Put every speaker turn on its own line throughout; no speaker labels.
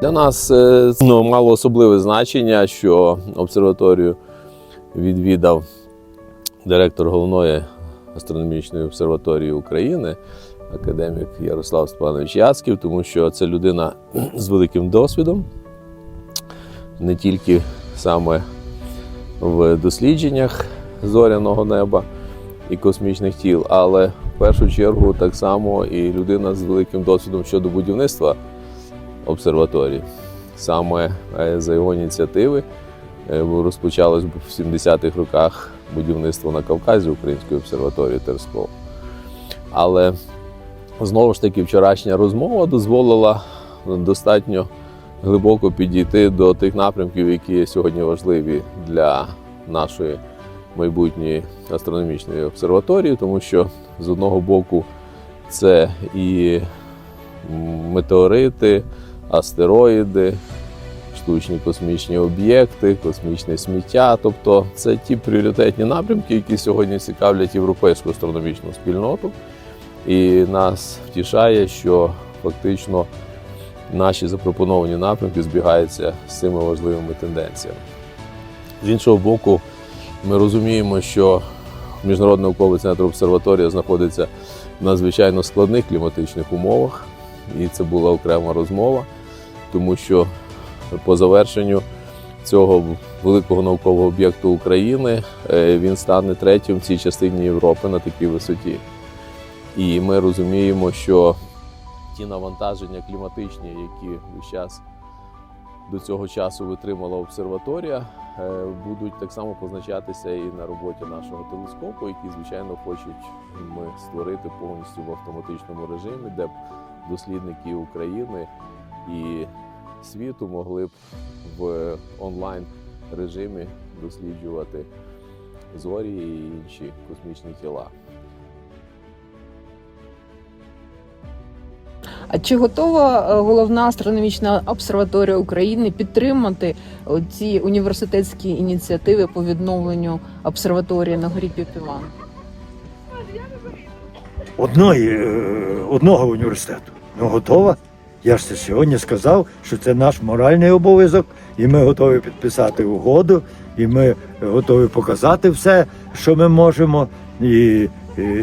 Для нас е, ну, мало особливе значення, що обсерваторію відвідав директор головної астрономічної обсерваторії України, академік Ярослав Степанович Яцьків, тому що це людина з великим досвідом, не тільки саме в дослідженнях зоряного неба і космічних тіл, але в першу чергу так само і людина з великим досвідом щодо будівництва обсерваторії. Саме е, за його ініціативи е, розпочалось в 70-х роках будівництво на Кавказі Української обсерваторії Терсков. Але знову ж таки вчорашня розмова дозволила достатньо глибоко підійти до тих напрямків, які сьогодні важливі для нашої майбутньої астрономічної обсерваторії, тому що з одного боку це і метеорити, астероїди, штучні космічні об'єкти, космічне сміття. Тобто це ті пріоритетні напрямки, які сьогодні цікавлять європейську астрономічну спільноту. І нас втішає, що фактично наші запропоновані напрямки збігаються з цими важливими тенденціями. З іншого боку, ми розуміємо, що Міжнародний науковий центр обсерваторія знаходиться в надзвичайно складних кліматичних умовах, і це була окрема розмова, тому що по завершенню цього великого наукового об'єкту України е, він стане третім в цій частині Європи на такій висоті. І ми розуміємо, що ті навантаження кліматичні, які весь час до цього часу витримала обсерваторія, е, будуть так само позначатися і на роботі нашого телескопу, який, звичайно, хочуть ми створити повністю в автоматичному режимі, де б дослідники України і світу могли б в онлайн режимі досліджувати зорі і інші космічні тіла.
А чи готова е, головна астрономічна обсерваторія України підтримати ці університетські ініціативи по відновленню обсерваторії на горі Піпіван?
одної, е, одного університету. Ну, готова. Я ж це сьогодні сказав, що це наш моральний обов'язок, і ми готові підписати угоду, і ми готові показати все, що ми можемо. І,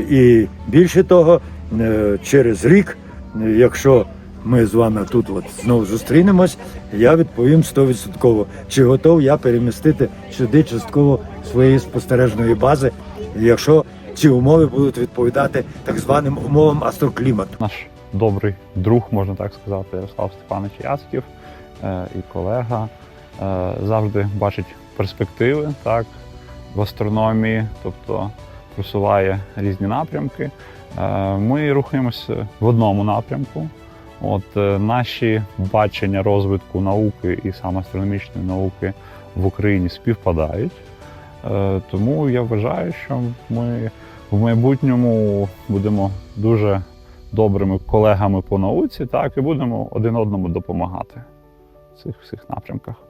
і, більше того, е, через рік, якщо ми з вами тут от знову зустрінемось, я відповім 100%, чи готов я перемістити сюди частково своєї спостережної бази, якщо ці умови будуть відповідати так званим умовам астроклімату.
Добрий друг, можна так сказати, Ярослав Степанович Яцьків е, і колега е, завжди бачить перспективи так, в астрономії, тобто просуває різні напрямки. Е, Ми рухаємося в одному напрямку. От наші бачення розвитку науки і саме астрономічної науки в Україні співпадають. Тому я вважаю, що ми в майбутньому будемо дуже добрими колегами по науці, так і будемо один одному допомагати в цих всіх напрямках.